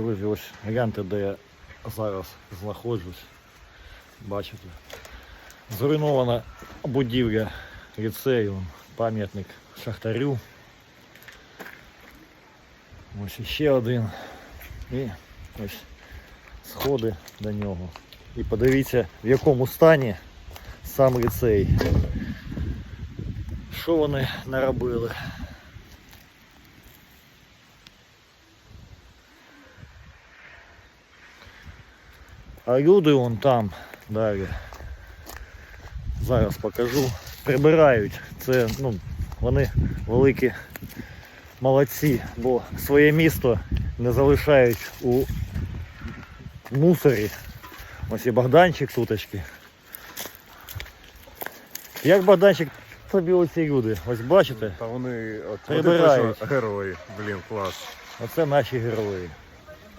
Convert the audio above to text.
Друзі, ось гляньте, де я зараз знаходжусь. Бачите. Зруйнована будівля ліцею, пам'ятник Шахтарю. Ось ще один. І ось сходи до нього. І подивіться, в якому стані сам ліцей. Що вони наробили? А люди вон там далі. Зараз покажу. Прибирають. Це ну, вони великі молодці, бо своє місто не залишають у мусорі. Ось і Богданчик туточки. Як Богданчик тобі оці люди? Ось бачите? Та вони от, Прибирають. вони герої, блін, клас. Оце наші герої.